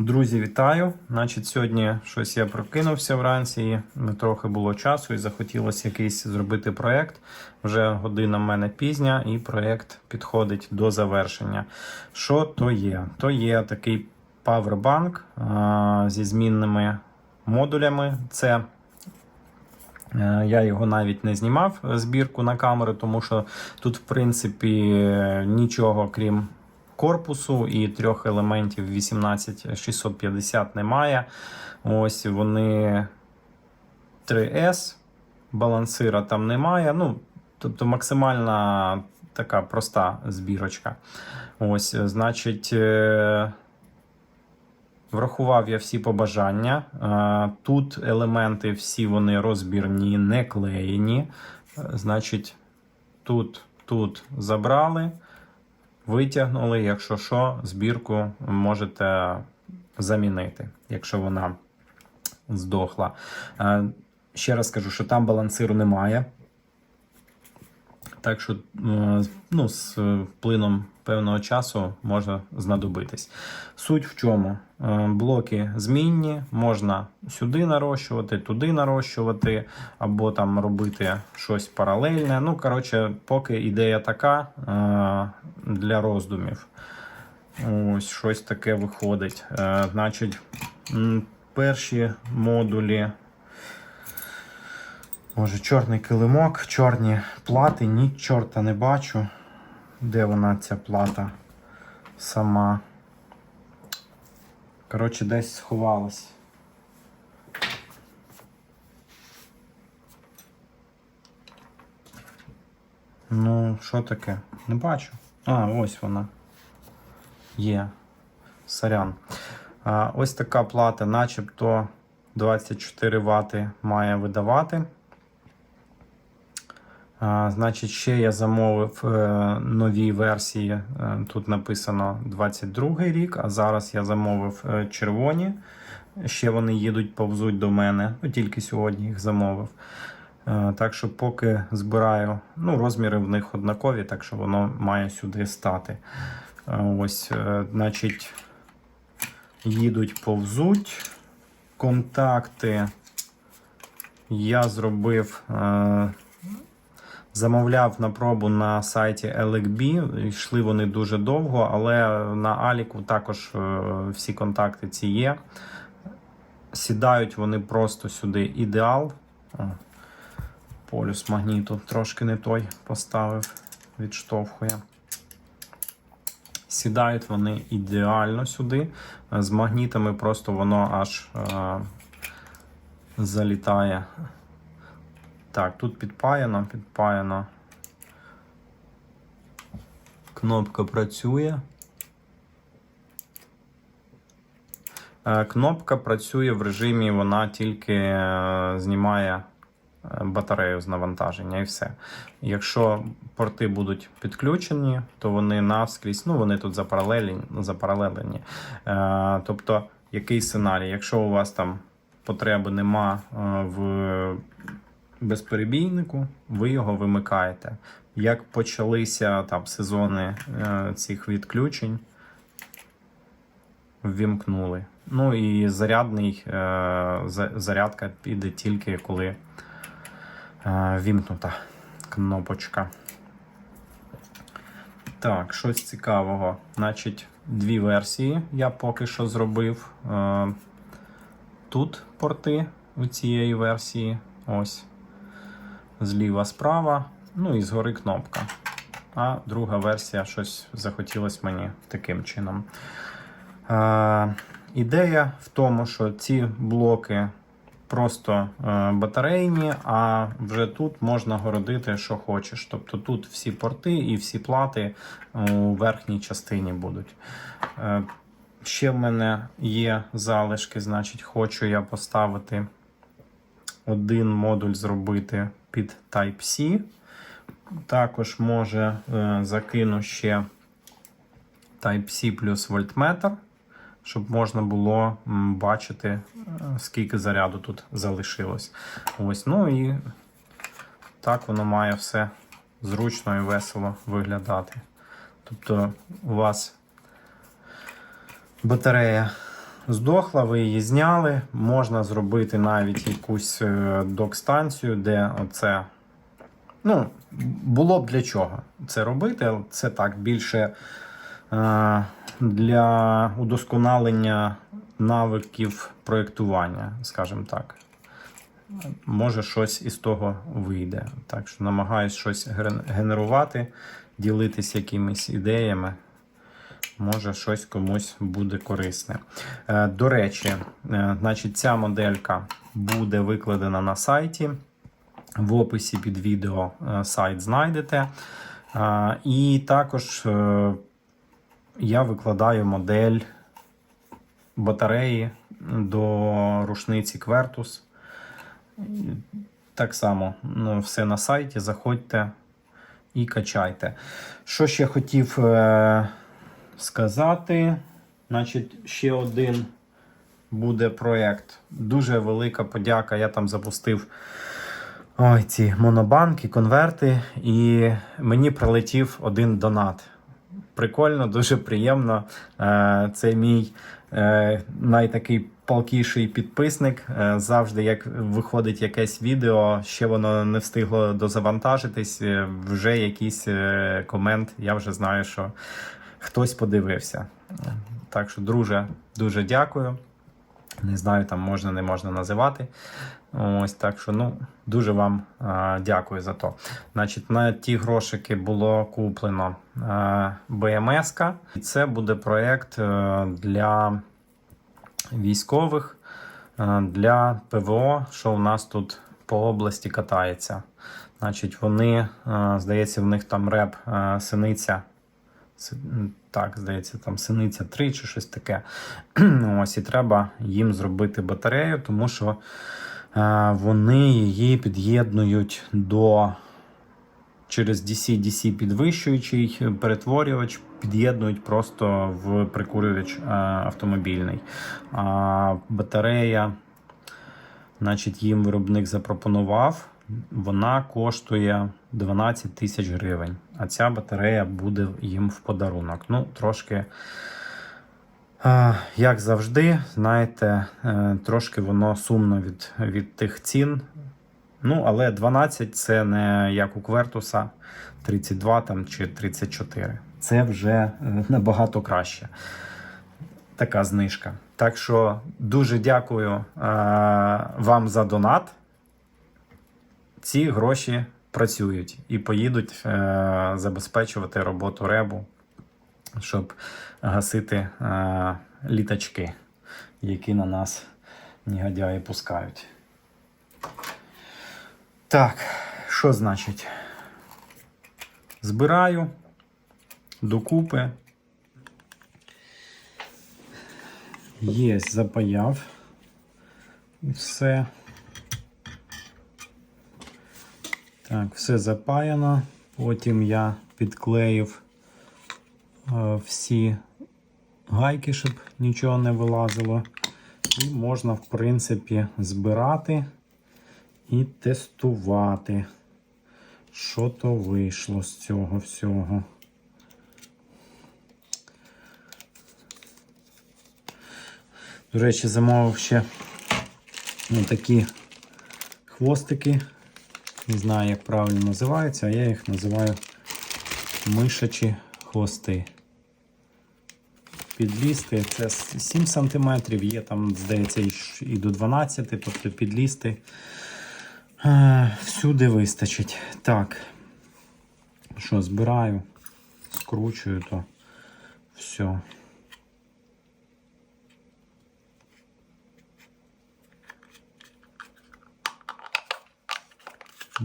Друзі, вітаю! Значить, сьогодні щось я прокинувся вранці, і трохи було часу і захотілося якийсь зробити проєкт. Вже година в мене пізня, і проєкт підходить до завершення. Що то є? То є такий павербанк зі змінними модулями. Це Е, Я його навіть не знімав збірку на камеру, тому що тут, в принципі, нічого крім корпусу і трьох елементів 18650 немає. Ось вони 3S, балансира там немає. Ну, тобто максимальна така проста збірочка. Ось, значить. е, Врахував я всі побажання. Е, Тут елементи всі вони розбірні, не клеєні. Е, Значить, тут, тут забрали, витягнули. Якщо що, збірку можете замінити, якщо вона здохла. Е, Ще раз кажу, що там балансиру немає. Так що е, ну, з е, плином певного часу може знадобитись. Суть в чому? Е, Блоки змінні, можна сюди нарощувати, туди нарощувати, або там робити щось паралельне. Ну, коротше, поки ідея така е, для роздумів. Ось щось таке виходить. Е, Значить, перші модулі. Може, чорний килимок, чорні плати, ні чорта не бачу. Де вона ця плата сама? Коротше, десь сховалась. Ну, що таке? Не бачу. А, ось вона. Є. Сорян. А, ось така плата, начебто 24 Вт має видавати. Значить, ще я замовив е, нові версії. Е, Тут написано 22 рік, а зараз я замовив е, червоні. Ще вони їдуть, повзуть до мене. Ну, тільки сьогодні їх замовив. Так що поки збираю, ну, розміри в них однакові, так що воно має сюди стати. Ось, значить, їдуть, повзуть. Контакти я зробив. Замовляв на пробу на сайті LXB. Йшли вони дуже довго, але на Аліку також е, всі контакти ці є. Сідають вони просто сюди ідеал. О, полюс магніту трошки не той поставив, відштовхує. Сідають вони ідеально сюди. З магнітами просто воно аж е, залітає. Так, тут підпаяно, підпаяно. Кнопка працює. Е, Кнопка працює в режимі, вона тільки е, знімає е, батарею з навантаження і все. Якщо порти будуть підключені, то вони навскрізь, ну вони тут запаралелені. запаралелені. Тобто, який сценарій? Якщо у вас там потреби нема в безперебійнику, ви його вимикаєте. Як почалися там сезони е, цих відключень, ввімкнули. Ну і зарядний, е, зарядка піде тільки коли е, вімкнута кнопочка. Так, щось цікавого. Значить, дві версії я поки що зробив. Тут порти у цієї версії. Ось зліва справа, ну і згори кнопка. А друга версія щось захотілось мені таким чином. Е, ідея в тому, що ці блоки просто е, батарейні, а вже тут можна городити, що хочеш. Тобто тут всі порти і всі плати у верхній частині будуть. Е, ще в мене є залишки, значить, хочу я поставити один модуль зробити під Type-C. Також може е, закину ще Type-C плюс вольтметр, щоб можна було бачити, е, скільки заряду тут залишилось. Ось, ну і так воно має все зручно і весело виглядати. Тобто у вас батарея здохла, ви її зняли. Можна зробити навіть якусь е, док-станцію, де оце. Ну, було б для чого це робити. Це так більше е, для удосконалення навиків проєктування, скажімо так. Може, щось із того вийде. Так що намагаюсь щось генерувати, ділитись якимись ідеями. Може, щось комусь буде корисне. Е, До речі, е, значить, ця моделька буде викладена на сайті. В описі під відео е, сайт знайдете. І також я викладаю модель батареї до рушниці Quertus. Так само все на сайті. Заходьте і качайте. Що ще хотів сказати? Значить, ще один буде проєкт. Дуже велика подяка. Я там запустив ой, ці монобанки, конверти, і мені прилетів один донат. Прикольно, дуже приємно. Е, Це мій е, найтакий палкіший підписник. Е, Завжди, як виходить якесь відео, ще воно не встигло дозавантажитись, вже якийсь комент. Я вже знаю, що хтось подивився. Так що, друже, дуже дякую. Не знаю, там можна, не можна називати. Ось так що, ну, дуже вам а, дякую за то. Значить, на ті грошики було куплено а, БМС-ка. І це буде проєкт е, для військових, е, для ПВО, що у нас тут по області катається. Значить, вони, е, здається, в них там реп е, синиця. Си- Так, здається, там синиця 3 чи щось таке. Ось і треба їм зробити батарею, тому що е, вони її під'єднують до через DC-DC підвищуючий перетворювач, під'єднують просто в прикурювач е, автомобільний. А батарея, значить, їм виробник запропонував. Вона коштує 12 тисяч гривень, а ця батарея буде їм в подарунок. Ну, трошки, як завжди, знаєте, е, трошки воно сумно від, від тих цін. Ну, але 12 це не як у Квертуса 32 там, чи 34. Це вже е, набагато краще. Така знижка. Так що дуже дякую е, вам за донат ці гроші працюють і поїдуть е, забезпечувати роботу ребу, щоб гасити е, літачки, які на нас негодяї пускають. Так, що значить? Збираю докупи. Є, запаяв. І все. Так, все запаяно. Потім я підклеїв е, всі гайки, щоб нічого не вилазило. І можна, в принципі, збирати і тестувати, що то вийшло з цього всього. До речі, замовив ще ну, такі хвостики. Не знаю, як правильно називаються, а я їх називаю мишачі хвости. Підлізти це 7 см, є там, здається, і до 12, тобто підлізти е, всюди вистачить. Так, що, збираю, скручую то все.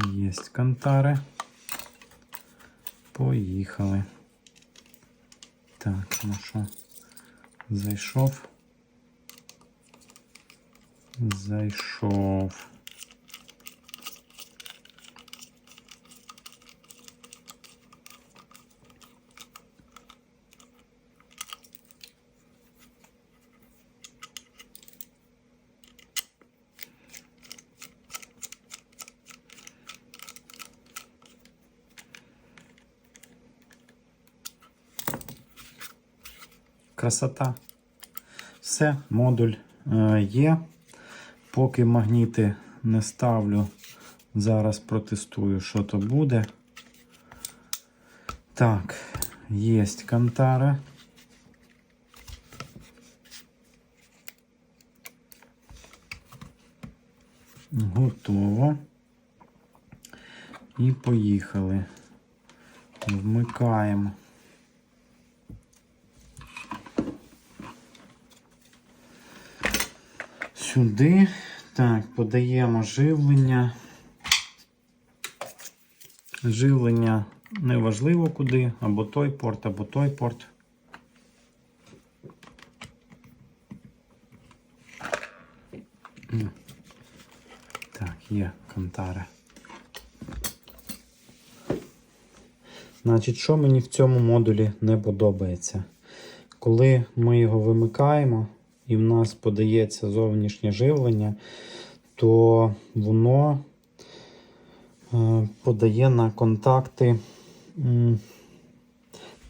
Есть кантари. Поїхали. Так, ну що, зайшов. Зайшов. Красота. Все, модуль е, є. Поки магніти не ставлю, зараз протестую, що то буде. Так, є кантара. Готово. І поїхали. Вмикаємо. Сюди. Так, подаємо живлення. Живлення неважливо куди, або той порт, або той порт. Так, є кантара. Значить, що мені в цьому модулі не подобається? Коли ми його вимикаємо і в нас подається зовнішнє живлення, то воно е, подає на контакти.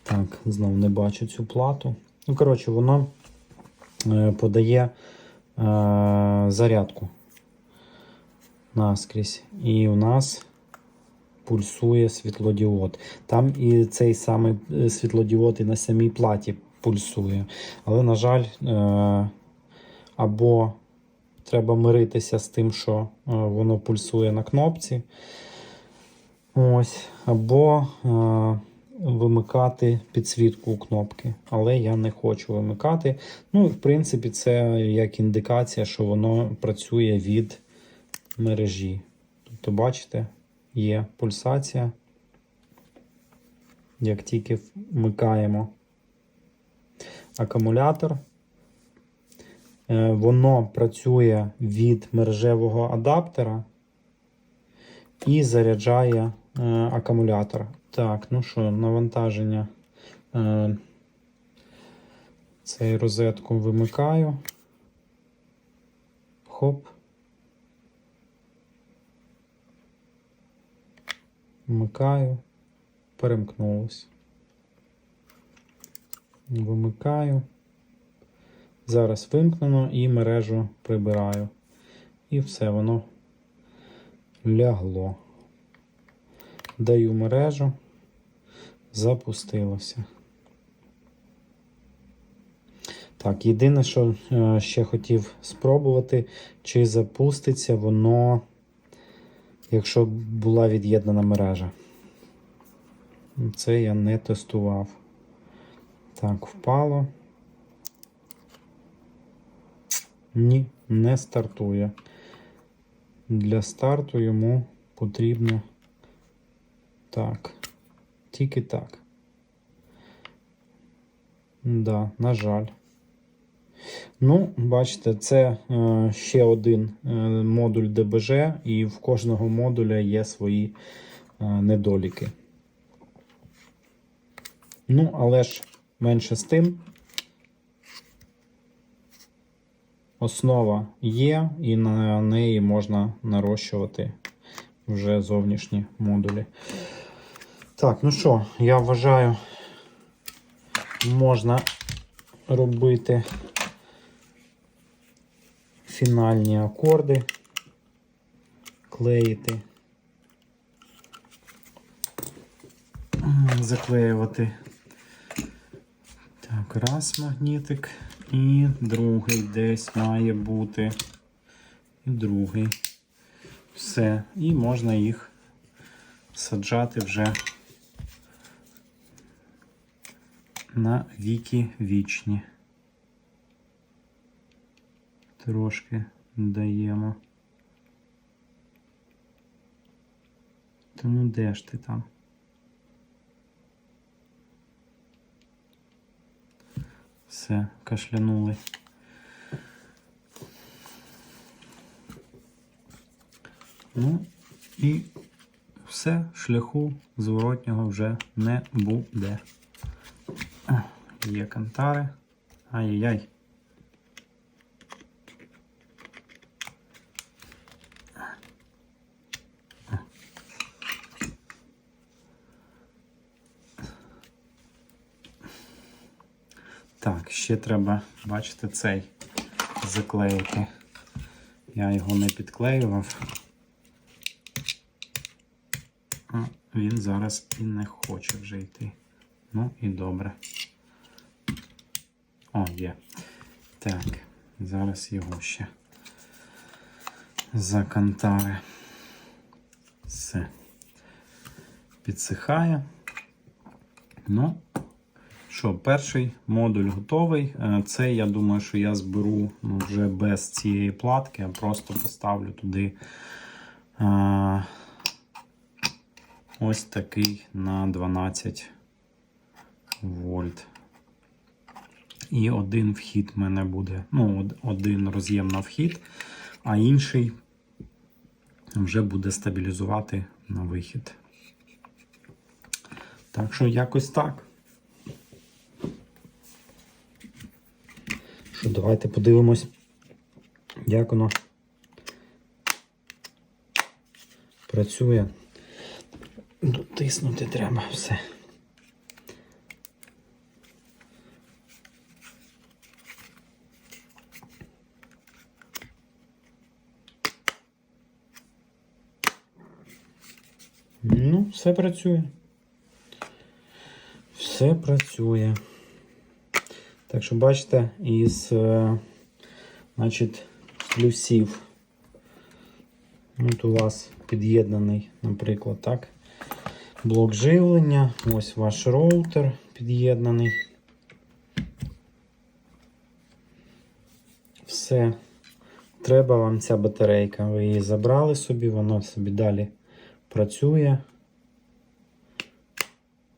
Так, знову не бачу цю плату. Ну, коротше, воно е, подає е, зарядку наскрізь. І у нас пульсує світлодіод. Там і цей самий світлодіод і на самій платі пульсує. Але, на жаль, е, або треба миритися з тим, що е, воно пульсує на кнопці. Ось, або е, вимикати підсвітку у кнопки. Але я не хочу вимикати. Ну, в принципі, це як індикація, що воно працює від мережі. Тобто, бачите, є пульсація. Як тільки вмикаємо акумулятор, е, воно працює від мережевого адаптера і заряджає е, акумулятор. Так, ну що, навантаження. Е, Цей розетку вимикаю. Хоп. Вмикаю, перемкнулось. Вимикаю. Зараз вимкнено і мережу прибираю. І все воно лягло. Даю мережу, запустилося. Так, єдине, що е, ще хотів спробувати, чи запуститься воно якщо була від'єднана мережа. Це я не тестував. Так, впало. Ні, не стартує. Для старту йому потрібно так. Тільки так. Да, на жаль. Ну, бачите, це е, ще один е, модуль ДБЖ, і в кожного модуля є свої е, недоліки. Ну, але ж менше з тим. Основа є, і на неї можна нарощувати вже зовнішні модулі. Так, ну що, я вважаю, можна робити фінальні акорди, клеїти, заклеювати. Раз магнітик і другий десь має бути. І другий. Все. І можна їх саджати вже на віки вічні. Трошки даємо. Тому де ж ти там? Все, кашлянули. Ну і все, шляху зворотнього вже не буде. Є кантари. Ай-яй-яй. Так, ще треба, бачите, цей заклеїти. Я його не підклеював. А він зараз і не хоче вже йти. Ну і добре. О, є. Так, зараз його ще закантари. Все. Підсихає. Ну, що, перший модуль готовий. Е, Це я думаю, що я зберу ну, вже без цієї платки, а просто поставлю туди а, ось такий на 12 вольт. І один вхід в мене буде. Ну, один роз'єм на вхід, а інший вже буде стабілізувати на вихід. Так що якось так. Що, давайте подивимось, як воно працює. Дотиснути треба все. Ну, все працює. Все працює. Так що бачите, із е, значить, плюсів. От у вас під'єднаний, наприклад, так. Блок живлення. Ось ваш роутер під'єднаний. Все. Треба вам ця батарейка. Ви її забрали собі, воно собі далі працює.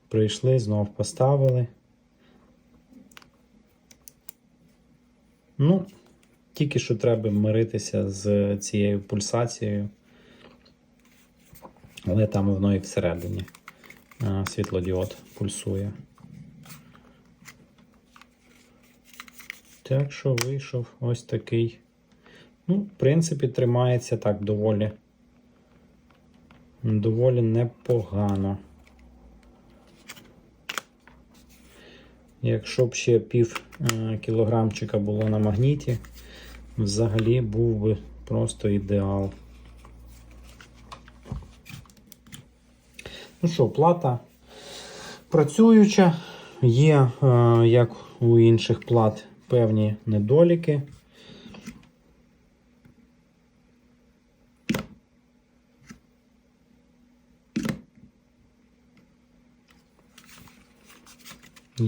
Прийшли, знов поставили. Ну, тільки що треба миритися з цією пульсацією. Але там воно і всередині світлодіод пульсує. Так що вийшов ось такий. Ну, в принципі, тримається так доволі. Доволі непогано. Якщо б ще пів е, кілограмчика було на магніті, взагалі був би просто ідеал. Ну що, плата працююча, є, е, як у інших плат, певні недоліки.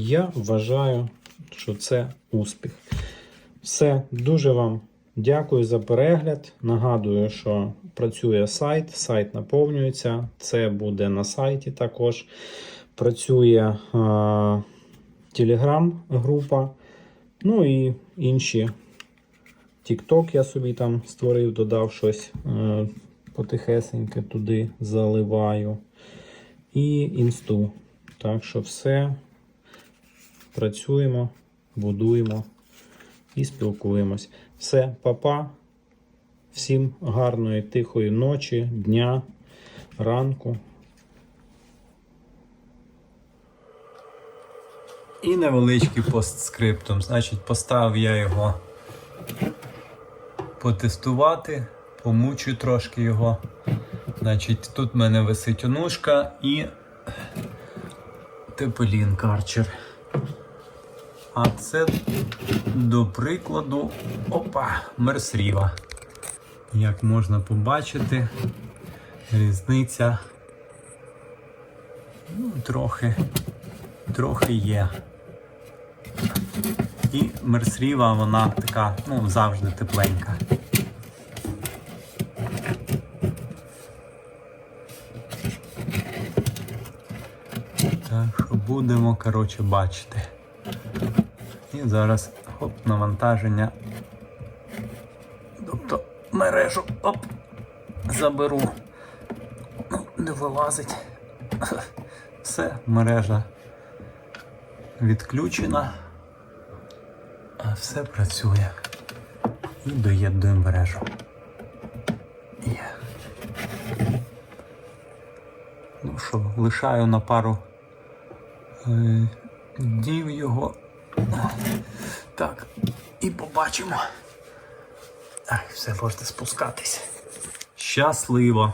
Я вважаю, що це успіх. Все, дуже вам дякую за перегляд. Нагадую, що працює сайт, сайт наповнюється. Це буде на сайті також. Працює телеграм-група. Ну і інші. TikTok я собі там створив, додав щось е, потихесеньке туди заливаю. І інсту. Так що все працюємо, будуємо і спілкуємось. Все, папа. Всім гарної, тихої ночі, дня, ранку. І невеличкий постскриптум. Значить, поставив я його потестувати, помучу трошки його. Значить, тут в мене висить онушка і тепелін карчер. А це, до прикладу, опа, мерсріва. Як можна побачити, різниця ну, трохи, трохи є. І мерсріва вона така, ну, завжди тепленька. Так що будемо, коротше, бачити. І зараз хоп, навантаження. Тобто мережу оп, заберу. Ну, не вилазить. Все, мережа відключена, а все працює. І доєднуємо мережу. Є. Ну що, лишаю на пару е, днів його. Так, і побачимо. Так, все, можете спускатись. Щасливо.